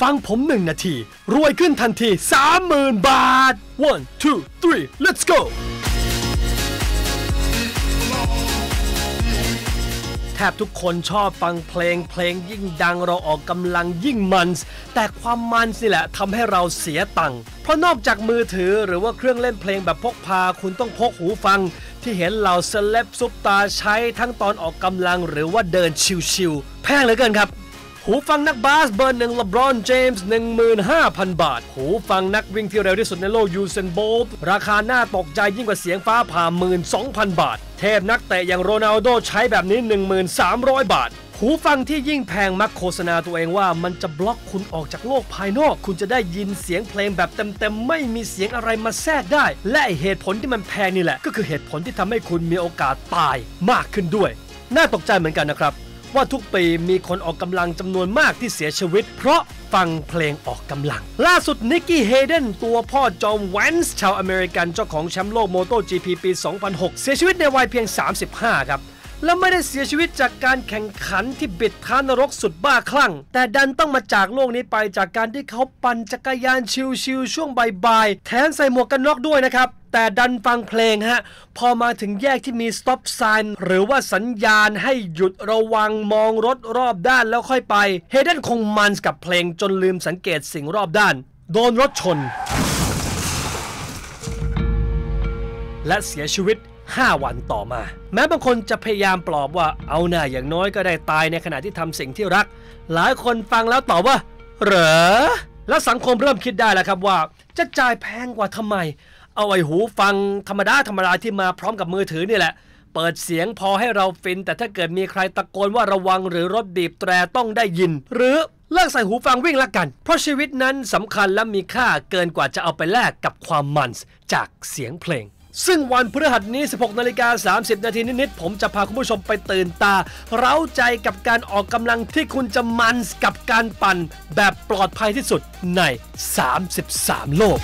ฟังผมหนึ่งนาที รวยขึ้นทันที 30,000 บาท one two three let's go แทบทุกคนชอบฟังเพลงเพลงยิ่งดังเราออกกำลังยิ่งมันส์แต่ความมันส์นี่แหละทำให้เราเสียตังค์เพราะนอกจากมือถือหรือว่าเครื่องเล่นเพลงแบบพกพาคุณต้องพกหูฟัง ที่เห็นเหล่าเซเลบซุปตาใช้ทั้งตอนออกกำลังหรือว่าเดินชิวๆแพงเหลือเกินครับ หูฟังนักบาสเบอร์หนึ่งลบรอนเจมส์15,000 บาท หูฟังนักวิ่งที่เร็วที่สุดในโลกยูเซนโบลต์ราคาหน้าตกใจยิ่งกว่าเสียงฟ้าผ่า 12,000 บาท เทพนักเตะอย่างโรนัลโดใช้แบบนี้ 1300 บาท หูฟังที่ยิ่งแพงมักโฆษณาตัวเองว่ามันจะบล็อกคุณออกจากโลกภายนอก คุณจะได้ยินเสียงเพลงแบบเต็มๆ ไม่มีเสียงอะไรมาแทรกได้ และเหตุผลที่มันแพงนี่แหละ ก็คือเหตุผลที่ทำให้คุณมีโอกาสตายมากขึ้นด้วย น่าตกใจเหมือนกันนะครับ ว่าทุกปีมีคนออกกำลังจำนวนมากที่เสียชีวิต เพราะฟังเพลงออกกำลัง ล่าสุดนิกกี้เฮเดนตัวพ่อจอมแวนส์ชาวอเมริกันเจ้าของแชมป์โลกโมโต GP ปี 2006 เสียชีวิตในวัยเพียง 35 ครับและไม่ได้เสียชีวิตจากการแข่งขันที่บิดท้านรกสุดบ้าคลั่ง แต่ดันต้องมาจากโลกนี้ไปจากการที่เขาปั่นจักรยานชิวๆช่วงบ่ายๆแถมใส่หมวกกันน็อกด้วยนะครับ แต่ดันฟังเพลงฮะ พอมาถึงแยกที่มี stop sign หรือว่าสัญญาณให้หยุดระวังมองรถรอบด้านแล้วค่อยไปเฮเดนคงมันกับเพลงจนลืมสังเกตสิ่งรอบด้าน โดนรถชน และเสียชีวิต 5 วันต่อมา แม้บางคนจะพยายามปลอบว่าเอาหน้าอย่างน้อยก็ได้ตายในขณะที่ทำสิ่งที่รัก หลายคนฟังแล้วตอบว่า เหรอ และสังคมเริ่มคิดได้แล้วครับว่า จะจ่ายแพงกว่าทำไม เอาไอ้หูฟังธรรมดาธรรมดาที่มาพร้อมกับมือถือนี่แหละ เปิดเสียงพอให้เราฟิน แต่ถ้าเกิดมีใครตะโกนว่าระวังหรือรถบีบแตรต้องได้ยิน หรือเลิกใส่หูฟังวิ่งละกัน เพราะชีวิตนั้นสำคัญและมีค่าเกินกว่าจะเอาไปแลกกับความมันจากเสียงเพลงซึ่งวันพฤหัสนี้ 16 นาฬิกา 30 นาทีนิดๆ ผมจะพาคุณผู้ชมไปตื่นตา เร้าใจกับการออกกำลังที่คุณจะมันกับการปั่นแบบปลอดภัยที่สุดใน 33 โลก